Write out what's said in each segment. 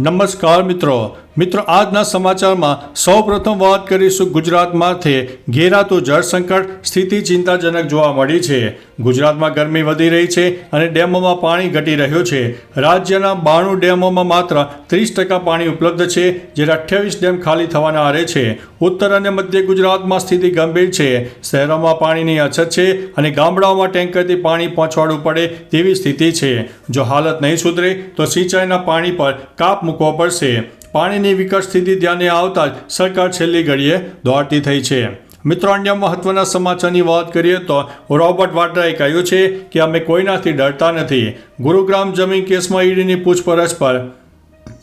નમસ્કાર મિત્રો મિત્રો, આજના સમાચારમાં સૌપ્રથમ વાત કરીશું ગુજરાતમાંથી. ઘેરાતું જળ સંકટ સ્થિતિ ચિંતાજનક જોવા મળી છે. ગુજરાતમાં ગરમી વધી રહી છે અને ડેમોમાં પાણી ઘટી રહ્યું છે. રાજ્યના બાણું ડેમોમાં માત્ર ત્રીસ ટકા પાણી ઉપલબ્ધ છે, જ્યારે અઠ્યાવીસ ડેમ ખાલી થવાના આરે છે. ઉત્તર અને મધ્ય ગુજરાતમાં સ્થિતિ ગંભીર છે. શહેરોમાં પાણીની અછત છે અને ગામડાઓમાં ટેન્કરથી પાણી પહોંચાડવું પડે તેવી સ્થિતિ છે. જો હાલત નહીં સુધરે, તો સિંચાઈના પાણી પર કાપ મૂકવો પડશે. પાણીની વિકટ સ્થિતિ ધ્યાને આવતા જ સરકાર છેલ્લી ઘડીએ દોડતી થઈ છે. મિત્રો, અન્ય મહત્વના સમાચારની વાત કરીએ તો રોબર્ટ વાડ્રાએ કહ્યું છે કે અમે કોઈનાથી ડરતા નથી. ગુરુગ્રામ જમીન કેસમાં ઈડીની પૂછપરછ પર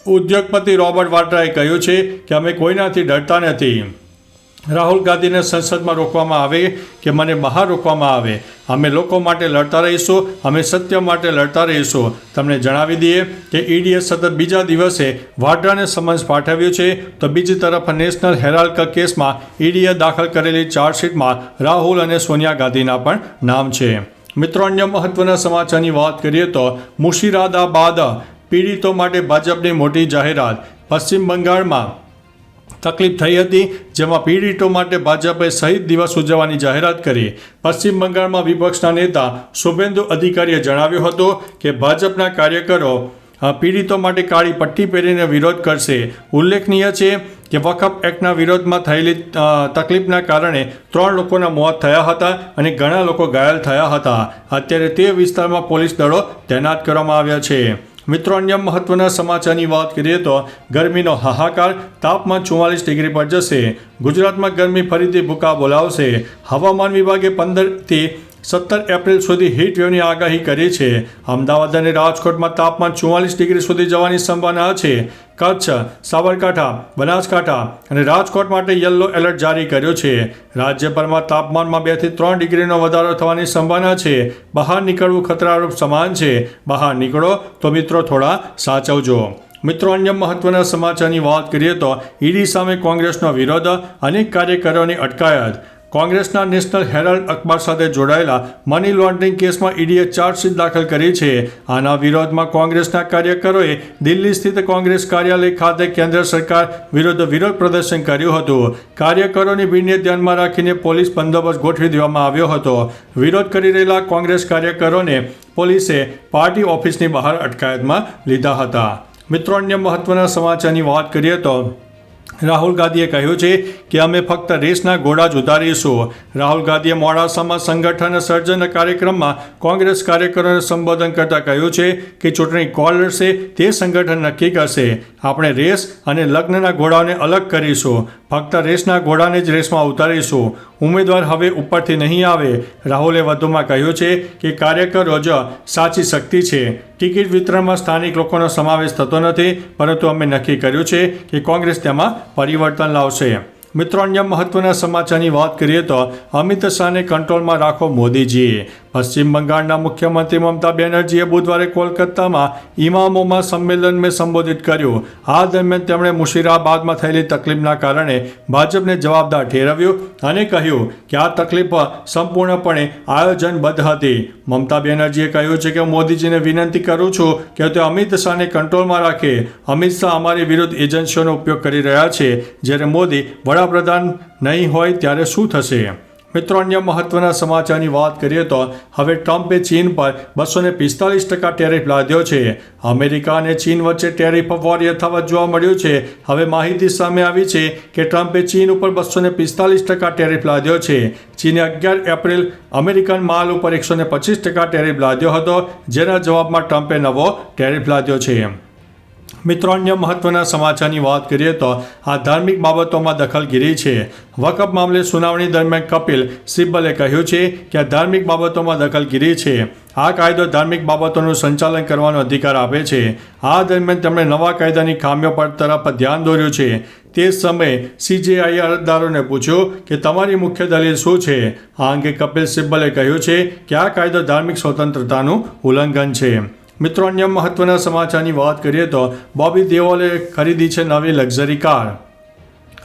ઉદ્યોગપતિ રોબર્ટ વાડ્રાએ કહ્યું છે કે અમે કોઈનાથી ડરતા નથી. રાહુલ ગાંધીને સંસદમાં રોકવામાં આવે કે મને બહાર રોકવામાં આવે? અમે લોકો માટે લડતા રહીશું, અમે સત્ય માટે લડતા રહીશું. તમને જણાવી દઈએ કે ઈડીએ સતત બીજા દિવસે વાડ્રાને સમન્સ પાઠવ્યું છે. તો બીજી તરફ નેશનલ હેરાલ્ડ કેસમાં ઈડીએ દાખલ કરેલી ચાર્જશીટમાં રાહુલ અને સોનિયા ગાંધીના પણ નામ છે. મિત્રો, અન્ય મહત્વના સમાચારની વાત કરીએ તો મુશીરાદાબાદ પીડિતો માટે ભાજપની મોટી જાહેરાત. પશ્ચિમ બંગાળમાં તકલીફ થઈ હતી, જેમાં પીડિતો માટે ભાજપે શહીદ દિવસ ઉજવવાની જાહેરાત કરી. પશ્ચિમ બંગાળમાં વિપક્ષના નેતા શુભેન્દુ અધિકારીએ જણાવ્યું હતું કે ભાજપના કાર્યકરો પીડિતો માટે કાળી પટ્ટી પહેરીને વિરોધ કરશે. ઉલ્લેખનીય છે કે વકફ એક્ટના વિરોધમાં થયેલી તકલીફના કારણે ત્રણ લોકોના મોત થયા હતા અને ઘણા લોકો ઘાયલ થયા હતા. અત્યારે તે વિસ્તારમાં પોલીસ દળો તૈનાત કરવામાં આવ્યા છે. મિત્રો, અન્ય મહત્વના સમાચારની વાત કરીએ તો ગરમીનો હાહાકાર તાપમાન ચુમ્માલીસ ડિગ્રી પર જશે. ગુજરાતમાં ગરમી ફરીથી ભૂકા બોલાવશે હવામાન વિભાગે પંદરથી સત્તર એપ્રિલ સુધી હીટ વેવની આગાહી કરી છે. અમદાવાદ અને રાજકોટમાં તાપમાન ચુમ્માલીસ ડિગ્રી સુધી જવાની સંભાવના છે. કચ્છ, સાબરકાંઠા, બનાસકાંઠા અને રાજકોટ માટે યલો એલર્ટ જારી કર્યો છે. રાજ્યભરમાં તાપમાનમાં બેથી ત્રણ ડિગ્રીનો વધારો થવાની સંભાવના છે. બહાર નીકળવું ખતરારૂપ સમાન છે. બહાર નીકળો તો મિત્રો થોડા સાચવજો. મિત્રો, અન્ય મહત્વના સમાચારની વાત કરીએ તો ઈડી સામે કોંગ્રેસનો વિરોધ, અનેક કાર્યકરોની અટકાયત. કોંગ્રેસના નેશનલ હેરાલ્ડ અખબાર સાથે જોડાયેલા મની લોન્ડરિંગ કેસમાં ઈડીએ ચાર્જશીટ દાખલ કરી છે. આના વિરોધમાં કોંગ્રેસના કાર્યકરોએ દિલ્હી સ્થિત કોંગ્રેસ કાર્યાલય ખાતે કેન્દ્ર સરકાર વિરુદ્ધ વિરોધ પ્રદર્શન કર્યું હતું. કાર્યકરોની ભીડને ધ્યાનમાં રાખીને પોલીસ બંદોબસ્ત ગોઠવી દેવામાં આવ્યો હતો. વિરોધ કરી રહેલા કોંગ્રેસ કાર્યકરોને પોલીસે પાર્ટી ઓફિસની બહાર અટકાયતમાં લીધા હતા. મિત્રો, અન્ય મહત્વના સમાચારની વાત કરીએ તો રાહુલ ગાંધીએ કહ્યું છે કે અમે ફક્ત રેસના ઘોડા જ ઉતારીશું. રાહુલ ગાંધીએ મોડાસામાં સંગઠન સર્જન કાર્યક્રમમાં કોંગ્રેસ કાર્યકરોને સંબોધન કરતાં કહ્યું છે કે ચૂંટણી કોલ લડશે, તે સંગઠન નક્કી કરશે આપણે રેસ અને લગ્નના ઘોડાઓને અલગ કરીશું. ફક્ત રેસના ઘોડાને જ રેસમાં ઉતારીશું. ઉમેદવાર હવે ઉપરથી નહીં આવે. રાહુલે વધુમાં કહ્યું છે કે કાર્યકર જ સાચી શક્તિ છે. ટિકિટ વિતરણમાં સ્થાનિક લોકોનો સમાવેશ થતો નથી, પરંતુ અમે નક્કી કર્યું છે કે કોંગ્રેસ તેમાં પરિવર્તન લાવશે. મિત્રો, અન્ય મહત્વના સમાચારની વાત કરીએ તો અમિત શાહને કંટ્રોલમાં રાખો મોદીજી. પશ્ચિમ બંગાળના મુખ્યમંત્રી મમતા બેનર્જીએ બુધવારે કોલકાતામાં ઇમામોમાં સંમેલનને સંબોધિત કર્યું. આ દરમિયાન તેમણે મુશીરાબાદમાં થયેલી તકલીફના કારણે ભાજપને જવાબદાર ઠેરવ્યું અને કહ્યું કે આ તકલીફ સંપૂર્ણપણે આયોજનબદ્ધ હતી. મમતા બેનર્જીએ કહ્યું છે કે મોદીજીને વિનંતી કરું છું કે તે અમિત શાહને કંટ્રોલમાં રાખે. અમિત શાહ અમારી વિરુદ્ધ એજન્સીઓનો ઉપયોગ કરી રહ્યા છે. જ્યારે મોદી વડાપ્રધાન નહીં હોય ત્યારે શું થશે? મિત્રો, અન્ય મહત્વના સમાચારની વાત કરીએ તો હવે ટ્રમ્પે ચીન પર બસો ને પિસ્તાલીસ ટકા ટેરિફ લાદ્યો છે. અમેરિકા અને ચીન વચ્ચે ટેરિફ વોર યથાવત જોવા મળ્યું છે. હવે માહિતી સામે આવી છે કે ટ્રમ્પે ચીન ઉપર બસો ને પિસ્તાલીસ ટકા ટેરિફ લાદ્યો છે. ચીને અગિયાર એપ્રિલ અમેરિકન માલ ઉપર એકસો ને પચીસ ટકા ટેરિફ લાદ્યો હતો, જેના જવાબમાં ટ્રમ્પે નવો ટેરિફ લાદ્યો છે. મિત્રો, અન્ય મહત્વના સમાચારની વાત કરીએ તો આ ધાર્મિક બાબતોમાં દખલગીરી છે. વકફ મામલે સુનાવણી દરમિયાન કપિલ સિબ્બલે કહ્યું છે કે આ ધાર્મિક બાબતોમાં દખલગીરી છે. આ કાયદો ધાર્મિક બાબતોનું સંચાલન કરવાનો અધિકાર આપે છે. આ દરમિયાન તેમણે નવા કાયદાની ખામીઓ પર તરફ ધ્યાન દોર્યું છે. તે સમયે સીજેઆઈએ અરજદારોને પૂછ્યું કે તમારી મુખ્ય દલીલ શું છે? આ અંગે કપિલ સિબ્બલે કહ્યું છે કે આ કાયદો ધાર્મિક સ્વતંત્રતાનું ઉલ્લંઘન છે. મિત્રો અન્ય મહત્વના સમાચારની વાત કરીએ તો બોબી દેઓલે ખરીદી છે નવી લક્ઝરી કાર.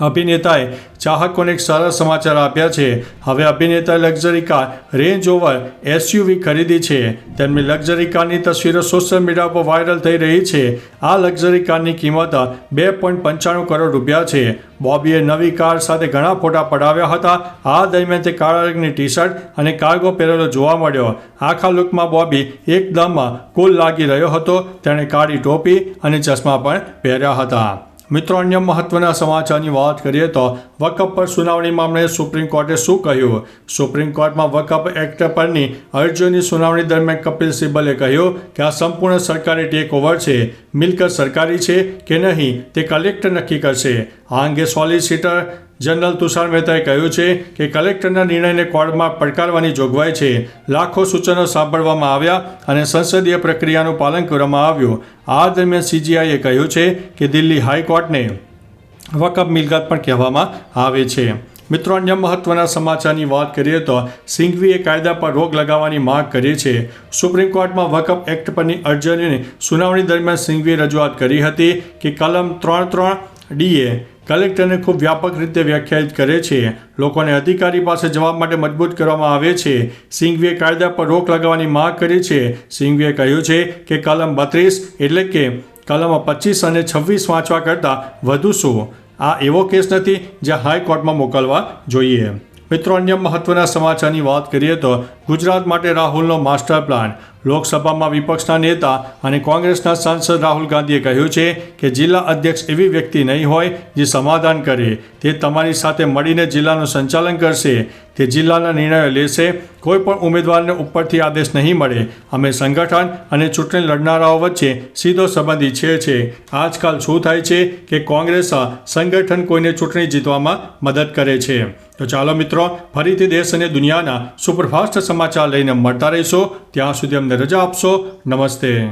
અભિનેતાએ ચાહકોને એક સરસ સમાચાર આપ્યા છે. હવે અભિનેતાએ luxury car Range Rover SUV ખરીદી છે. તેમની લક્ઝરી કારની તસવીરો સોશિયલ મીડિયા પર વાયરલ થઈ રહી છે. આ લક્ઝરી કારની કિંમત બે પોઈન્ટ પંચાણું કરોડ રૂપિયા છે. બોબીએ નવી કાર સાથે ઘણા ફોટા પડાવ્યા હતા. આ દરમિયાન તે કાળા રંગની ટી શર્ટ અને કાર્ગો પહેરેલો જોવા મળ્યો. આખા લુકમાં બોબી એકદમ કુલ લાગી રહ્યો હતો. તેણે કાળી ટોપી અને ચશ્મા પણ પહેર્યા હતા. મિત્રો, અન્ય મહત્વના સમાચારની વાત કરીએ તો વકફ પર સુનાવણી મામલે સુપ્રીમ કોર્ટે શું કહ્યું? સુપ્રીમ કોર્ટમાં વકફ એક્ટ પરની અરજીઓની સુનાવણી દરમિયાન કપિલ સિબ્બલે કહ્યું કે આ સંપૂર્ણ સરકારી ટેક ઓવર છે. મિલકત સરકારી છે કે નહીં તે કલેક્ટર નક્કી કરશે. આ અંગે સોલિસિટર જનરલ તુષાર મહેતાએ કહ્યું છે કે કલેક્ટરના નિર્ણયને કોર્ટમાં પડકારવાની જોગવાઈ છે. લાખો સૂચનો સાંભળવામાં આવ્યા અને સંસદીય પ્રક્રિયાનું પાલન કરવામાં આવ્યું. આ દરમિયાન સીજીઆઈએ કહ્યું છે કે દિલ્હી હાઈકોર્ટને વકફ મિલકત પણ કહેવામાં આવે છે. મિત્રો, અન્ય મહત્વના સમાચારની વાત કરીએ તો સિંઘવીએ કાયદા પર રોક લગાવવાની માંગ કરી છે. સુપ્રીમ કોર્ટમાં વકફ એક્ટ પરની અરજીની સુનાવણી દરમિયાન સિંઘવીએ રજૂઆત કરી હતી કે કલમ ત્રણ ત્રણ ડીએ કલેક્ટરને ખૂબ વ્યાપક રીતે વ્યાખ્યાયિત કરે છે. લોકોને અધિકારી પાસે જવાબ માટે મજબૂત કરવામાં આવે છે. સિંઘવીએ કાયદા પર રોક લગાવવાની માંગ કરી છે. સિંઘવીએ કહ્યું છે કે કલમ બત્રીસ એટલે કે કલમ પચીસ અને છવ્વીસ વાંચવા કરતાં વધુ શું? આ એવો કેસ નથી જે હાઈકોર્ટમાં મોકલવા જોઈએ. મિત્રો, અન્ય મહત્વના સમાચારની વાત કરીએ તો ગુજરાત માટે રાહુલનો માસ્ટર પ્લાન. લોકસભામાં વિપક્ષના નેતા અને કોંગ્રેસના સાંસદ રાહુલ ગાંધીએ કહ્યું છે કે જિલ્લા અધ્યક્ષ એવી વ્યક્તિ નહીં હોય જે સમાધાન કરે. તે તમારી સાથે મળીને જિલ્લાનું સંચાલન કરશે. તે જિલ્લાના નિર્ણયો લેશે, કોઈ પણ ઉમેદવારને ઉપરથી આદેશ નહીં મળે. અમે સંગઠન અને ચૂંટણી લડનારાઓ વચ્ચે સીધો સંબંધ ઈચ્છીએ છીએ. આજકાલ શું થાય છે કે કોંગ્રેસ સંગઠન કોઈને ચૂંટણી જીતવામાં મદદ કરે છે. તો ચાલો મિત્રો, ફરીથી દેશ અને દુનિયાના સુપરફાસ્ટ સમાચાર લઈને મળતા રહીશો. ત્યાં સુધી અમને રજા આપશો. નમસ્તે.